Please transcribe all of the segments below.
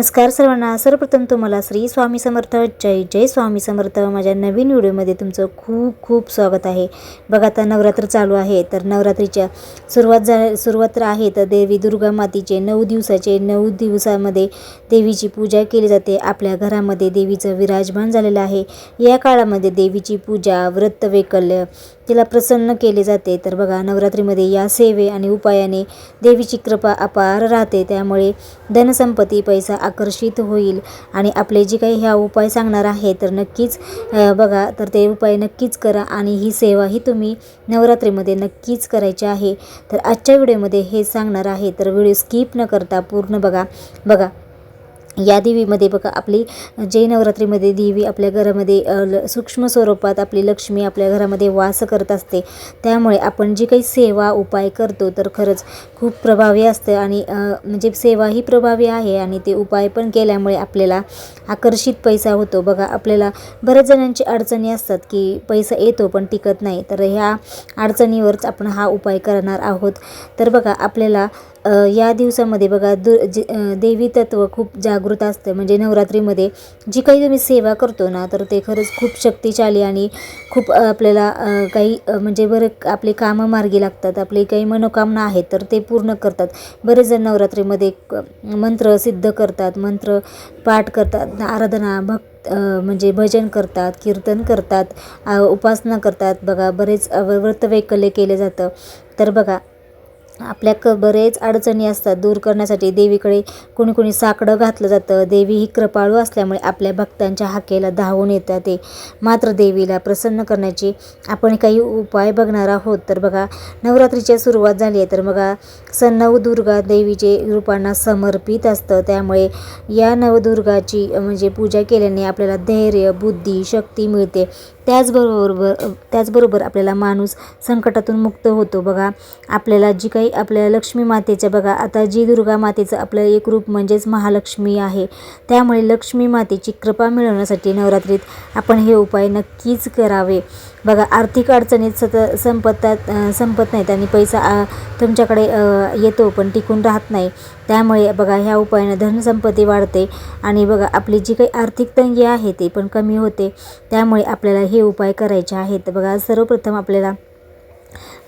नमस्कार सर्वांना. सर्वप्रथम तुम्हाला श्री स्वामी समर्थ जय जय स्वामी समर्थ माझ्या नवीन व्हिडिओमध्ये तुमचं खूप खूप स्वागत आहे. बघा आता नवरात्र चालू आहे. तर नवरात्रीच्या सुरुवात झा सुरुवात तर आहे. तर देवी दुर्गा मातीचे नऊ दिवसाचे नऊ दिवसामध्ये देवीची पूजा केली जाते. आपल्या घरामध्ये देवीचं विराजमान झालेलं आहे. या काळामध्ये देवीची पूजा व्रत वैकल्य तिला प्रसन्न केले जाते. तर बघा नवरात्रीमध्ये या सेवे आणि उपायाने देवीची कृपा अपार राहते. त्यामुळे धनसंपत्ती पैसा आकर्षित होईल. आणि आपले जे काही ह्या उपाय सांगणार आहे तर नक्कीच बघा तर ते उपाय नक्कीच करा आणि ही सेवाही तुम्ही नवरात्रीमध्ये नक्कीच करायची आहे. तर आजच्या व्हिडिओमध्ये हे सांगणार आहे तर व्हिडिओ स्किप न करता पूर्ण बघा. बघा या देवीमध्ये बघा आपली जय नवरात्रीमध्ये देवी आपल्या घरामध्ये ल सूक्ष्म स्वरूपात आपली लक्ष्मी आपल्या घरामध्ये वास करत असते. त्यामुळे आपण जी काही सेवा उपाय करतो तर खरंच खूप प्रभावी असतं आणि म्हणजे सेवा ही प्रभावी आहे आणि ते उपाय पण केल्यामुळे आपल्याला आकर्षित पैसा होतो. बघा आपल्याला बऱ्याच जणांची अडचणी असतात की पैसा येतो पण टिकत नाही. तर ह्या अडचणीवरच आपण हा उपाय करणार आहोत. तर बघा आपल्याला या दिवसामध्ये बघा दु जे देवी तत्व खूप जागृत असतं. म्हणजे नवरात्रीमध्ये जी काही तुम्ही सेवा करतो ना तर ते खरंच खूप शक्तिशाली आणि खूप आपल्याला काही म्हणजे बरं आपले कामं मार्गी लागतात. आपली काही मनोकामना आहेत तर ते पूर्ण करतात. बरेच जण नवरात्रीमध्ये मंत्र सिद्ध करतात मंत्र पाठ करतात आराधना भक्त म्हणजे भजन करतात कीर्तन करतात उपासना करतात. बघा बरेच व्रतवैकल्य केलं केले जातं. तर बघा आपल्या क बरेच अडचणी असतात दूर करण्यासाठी. देवीकडे कोणी कोणी साकडं घातलं जातं. देवी ही कृपाळू असल्यामुळे आपल्या भक्तांच्या हाकेला धावून येतात ते. मात्र देवीला प्रसन्न करण्याची आपण काही उपाय बघणार आहोत. तर बघा नवरात्रीची सुरुवात झाली आहे. तर बघा सन नवदुर्गा देवीचे रूपांना समर्पित असतं. त्यामुळे या नवदुर्गाची म्हणजे पूजा केल्याने आपल्याला धैर्य बुद्धी शक्ती मिळते. त्याचबरोबर त्याचबरोबर आपल्याला माणूस संकटातून मुक्त होतो. बघा आपल्याला जी काही आपल्या लक्ष्मी मातेचं बघा आता जी दुर्गा मातेचं आपलं एक रूप म्हणजेच महालक्ष्मी आहे. त्यामुळे लक्ष्मी मातेची कृपा मिळवण्यासाठी नवरात्रीत आपण हे उपाय नक्कीच करावे. बघा आर्थिक अडचणीत सत संपतात संपत नाहीत आणि पैसा तुमच्याकडे येतो पण टिकून राहत नाही. त्यामुळे बघा ह्या उपायानं धनसंपत्ती वाढते आणि बघा आपली जी काही आर्थिक तंगी आहे ते पण कमी होते. त्यामुळे आपल्याला हे उपाय करायचे आहेत. बघा सर्वप्रथम आपल्याला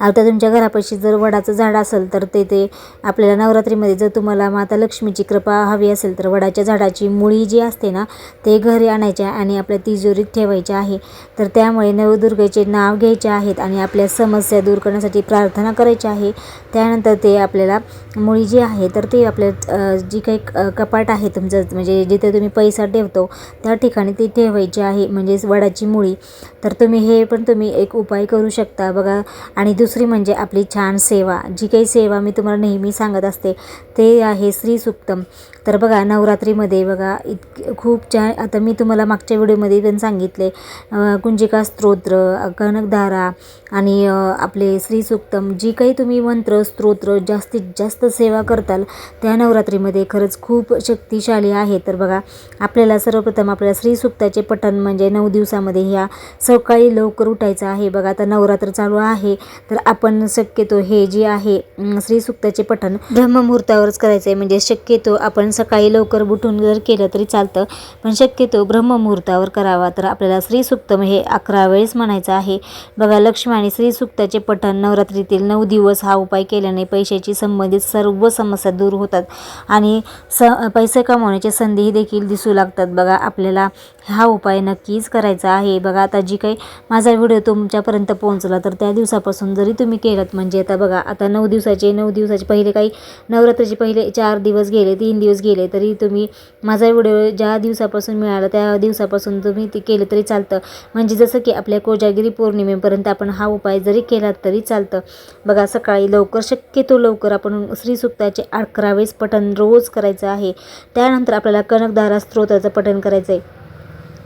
आता तुमच्या घरापाशी जर वडाचं झाड असेल तर ते ते आपल्याला नवरात्रीमध्ये जर तुम्हाला माता लक्ष्मीची कृपा हवी असेल तर वडाच्या झाडाची मुळी जी असते ना ते घरी आणायच्या आणि आपल्या तिजोरीत ठेवायचे आहे. तर त्यामुळे नवदुर्गेचे नाव घ्यायचे आहेत आणि आपल्या समस्या दूर करण्यासाठी प्रार्थना करायची आहे. त्यानंतर ते आपल्याला मुळी जी आहे तर ते आपल्या जी काही क- कपाट आहे तुमचं म्हणजे जिथे तुम्ही पैसा ठेवतो त्या ठिकाणी ती ठेवायची आहे म्हणजेच वडाची मुळी. तर तुम्ही हे पण तुम्ही एक उपाय करू शकता बघा. आणि दुसरी म्हणजे आपली छान सेवा जी काही सेवा मी तुम्हाला नेहमी सांगत असते ते आहे श्री सुप्तम तर बघा नवरात्रीमध्ये बघा इतके खूप छान आता मी तुम्हाला मागच्या व्हिडिओमध्ये पण सांगितले कुंजिका स्तोत्र कनकधारा आणि आपले श्री सुक्तम जी काही तुम्ही मंत्र स्तोत्र जास्तीत जास्त सेवा करताल त्या नवरात्रीमध्ये खरंच खूप शक्तिशाली आहे. तर बघा आपल्याला सर्वप्रथम आपल्याला श्री सुक्ताचे पठण म्हणजे नऊ दिवसामध्ये ह्या सकाळी लवकर उठायचं आहे. बघा आता नवरात्र चालू आहे तर आपण शक्यतो हे जे आहे श्रीसुक्ताचे श्री सुक्ताचे पठण ब्रह्ममुहूर्तावरच करायचं आहे म्हणजे शक्यतो आपण सकाळी लवकर उठून जर केलं तरी चालतं. पण शक्यतो ब्रह्ममुहूर्तावर करावा. तर आपल्याला श्री सुक्तम हे अकरा वेळेस म्हणायचं आहे. बघा लक्ष्मी आणि श्री सुक्ताचे पठण नवरात्रीतील नऊ दिवस हा उपाय केल्याने पैशाची संबंधित सर्व समस्या दूर होतात. आणि स पैसे कमावण्याची संधीही देखील दिसू लागतात. बघा आपल्याला हा उपाय नक्कीच करायचा आहे. बघा आता जी काही माझा व्हिडिओ तुमच्यापर्यंत पोहोचला तर त्या दिवसापासून जरी तुम्ही केलात म्हणजे आता बघा आता नऊ दिवसाचे नऊ दिवसाचे पहिले काही नवरात्रीचे पहिले चार दिवस गेले तीन दिवस गेले तरी तुम्ही माझा व्हिडिओ ज्या दिवसापासून मिळाला त्या दिवसापासून तुम्ही ते केलं तरी चालतं. म्हणजे जसं की आपल्या कोजागिरी पौर्णिमेपर्यंत आपण हा उपाय जरी केला तरी चालतं. बघा सकाळी लवकर शक्यतो लवकर आपण श्रीसुक्ताचे अकरा वेळेस पठण रोज करायचं आहे. त्यानंतर आपल्याला कनकधारा स्तोत्राचं पठण करायचं आहे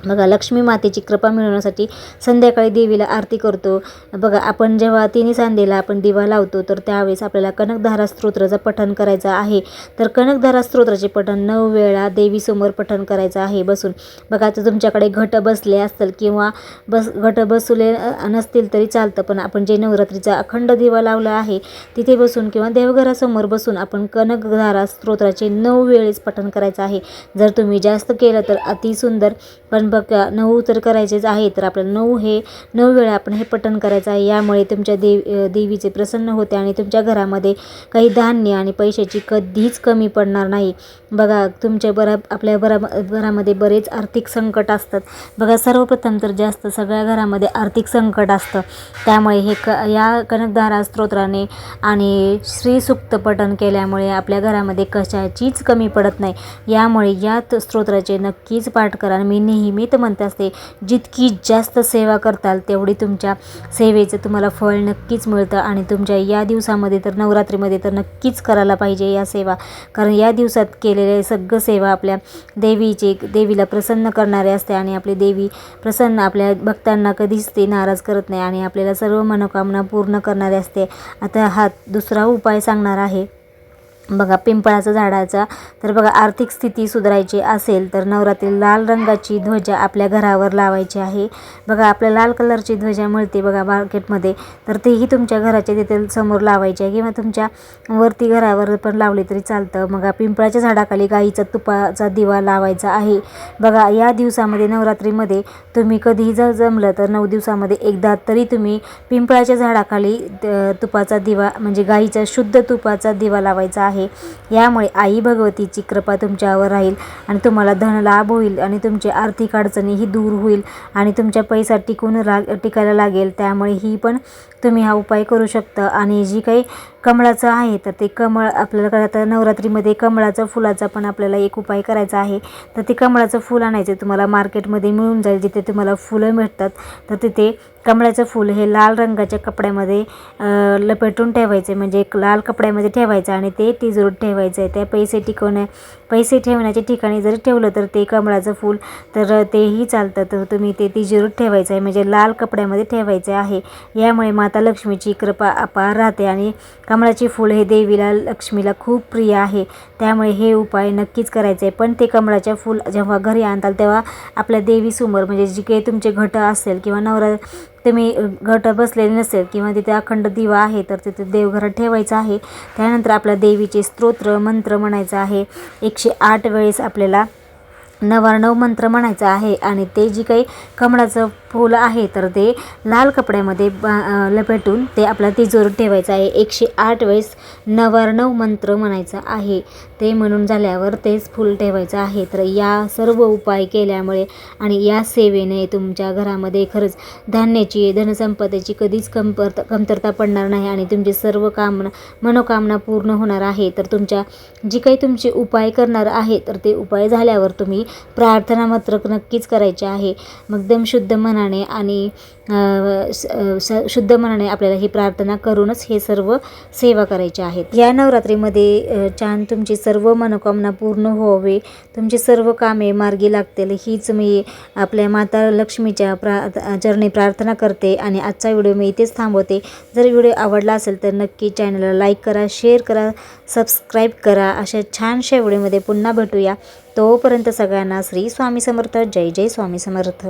बघा लक्ष्मी मातेची कृपा मिळवण्यासाठी संध्याकाळी देवीला आरती करतो. बघा आपण जेव्हा तिन्ही सांदेला आपण दिवा लावतो तर त्यावेळेस आपल्याला कनकधारा स्तोत्राचं पठण करायचं आहे. तर कनकधारा स्तोत्राचे पठण नऊ वेळा देवीसमोर पठण करायचं आहे बसून. बघा तर तुमच्याकडे घट बसले असतील किंवा बस घट बसले नसतील तरी चालतं पण आपण जे नवरात्रीचा अखंड दिवा लावला आहे तिथे बसून किंवा देवघरासमोर बसून आपण कनकधारा स्तोत्राचे नऊ वेळेस पठण करायचं आहे. जर तुम्ही जास्त केलं तर अतिसुंदर पण बघा नऊ तर करायचेच आहे तर आपल्याला नऊ हे नऊ वेळा आपण हे पठण करायचं आहे. यामुळे तुमच्या देव देवीचे प्रसन्न होते आणि तुमच्या घरामध्ये काही धान्य आणि पैशाची कधीच कमी पडणार नाही. बघा तुमच्या बरा आपल्या बरा घरामध्ये बरेच आर्थिक संकट असतात. बघा सर्वप्रथम तर जास्त सगळ्या घरामध्ये आर्थिक संकट असतं. त्यामुळे हे क या कनकधारा स्तोत्राने आणि श्रीसुक्त पठण केल्यामुळे आपल्या घरामध्ये कशाचीच कमी पडत नाही. यामुळे या स्तोत्राचे नक्कीच पाठ करा मी नेहमी मी तर म्हणते असते जितकी जास्त सेवा करताल तेवढी तुमच्या सेवेचं तुम्हाला फळ नक्कीच मिळतं आणि तुमच्या या दिवसामध्ये तर नवरात्रीमध्ये तर नक्कीच करायला पाहिजे या सेवा. कारण या दिवसात केलेले सगळं सेवा आपल्या देवीचे देवीला प्रसन्न करणारे असते आणि आपली देवी प्रसन्न आपल्या भक्तांना कधीच ते नाराज करत नाही आणि आपल्याला सर्व मनोकामना पूर्ण करणारे असते. आता हा दुसरा उपाय सांगणार आहे. बघा पिंपळाचं झाडाचा. तर बघा आर्थिक स्थिती सुधारायची असेल तर नवरात्री लाल रंगाची ध्वजा आपल्या घरावर लावायची आहे. बघा आपल्या लाल कलरची ध्वजा मिळते बघा मार्केटमध्ये. तर तेही तुमच्या घराच्या तिथे समोर लावायची आहे किंवा तुमच्या वरती घरावर पण लावली तरी चालतं. मग पिंपळाच्या झाडाखाली गाईचा तुपाचा दिवा लावायचा आहे. बघा या दिवसामध्ये नवरात्रीमध्ये तुम्ही कधीही जर जमलं तर नऊ दिवसामध्ये एकदा तरी तुम्ही पिंपळाच्या झाडाखाली तुपाचा दिवा म्हणजे गाईचा शुद्ध तुपाचा दिवा लावायचा आहे. यामुळे आई भगवतीची कृपा तुमच्यावर राहील आणि तुम्हाला धनलाभ होईल आणि तुमची आर्थिक अडचणीही दूर होईल आणि तुमच्या पैसा टिकून राग टिकायला लागेल. त्यामुळे ही पण तुम्ही हा उपाय करू शकता. आणि जी काही कमळाचं आहे तर ते कमळ आपल्याला आता नवरात्रीमध्ये कमळाचं फुलाचा पण आपल्याला एक उपाय करायचा आहे. तर ते कमळाचं फूल आणायचं तुम्हाला मार्केटमध्ये मिळून जाईल. जिथे तुम्हाला फुलं मिळतात तर तिथे कमळाचं फूल हे लाल रंगाच्या कपड्यामध्ये लपेटून ठेवायचे. म्हणजे एक लाल कपड्यामध्ये ठेवायचं आणि ते तिजोरीत ठेवायचं आहे. त्या पैसे टिकवण्या पैसे ठेवण्याच्या ठिकाणी जरी ठेवलं तर ते कमळाचं फूल तर तेही चालतं. तर तुम्ही ते तिजोरीत ठेवायचं आहे. म्हणजे लाल कपड्यामध्ये ठेवायचे आहे. यामुळे माता लक्ष्मीची कृपा अपार राहते आणि कमळाचे फूल हे देवीला लक्ष्मीला खूप प्रिय आहे. त्यामुळे हे उपाय नक्कीच करायचे. आहे पण ते कमळाच्या फूल जेव्हा घरी आणताल तेव्हा आपल्या देवीसमोर म्हणजे जी काही तुमचे घट असेल किंवा नवरा तुम्ही घट बसलेले नसेल किंवा तिथे अखंड दिवा आहे तर तिथे देवघरात ठेवायचं आहे. त्यानंतर आपल्या देवीचे स्तोत्र मंत्र म्हणायचं आहे. एकशे आठ वेळेस आपल्याला नवार्णव मंत्र म्हणायचा आहे. आणि ते जी काही कमळाचं फूल आहे तर ते लाल कपड्यामध्ये बा लपेटून ते आपला तिजोरीत ठेवायचं आहे. एकशे आठ वेळेस नवार्णव मंत्र म्हणायचा आहे. ते म्हणून झाल्यावर तेच फूल ठेवायचं आहे. तर या सर्व उपाय केल्यामुळे आणि या सेवेने तुमच्या घरामध्ये खरंच धान्याची धनसंपदेची कधीच कमतरता कमतरता पडणार नाही आणि तुमची सर्व कामना मनोकामना पूर्ण होणार आहे. तर तुमच्या जी काही तुमचे उपाय करणार आहे तर ते उपाय झाल्यावर तुम्ही प्रार्थना मात्र नक्कीच करायची आहे. मग एकदम शुद्ध मन मनाने आणि स- स- शुद्ध मनाने आपल्याला ही प्रार्थना करूनच हे सर्व सेवा करायचे आहेत. या नवरात्रीमध्ये छान तुमची सर्व मनोकामना पूर्ण व्हावे. तुमची सर्व कामे मार्गी लागतील. हीच मी आपल्या माता लक्ष्मीच्या प्रा चरणी प्रार्थना करते आणि आजचा व्हिडिओ मी इथेच थांबवते. जर व्हिडिओ आवडला असेल तर नक्की चॅनलला लाईक करा शेअर करा सबस्क्राईब करा. अशा छानशा व्हिडिओमध्ये पुन्हा भेटूया. तोपर्यंत सगळ्यांना श्री स्वामी समर्थ. जय जय स्वामी समर्थ.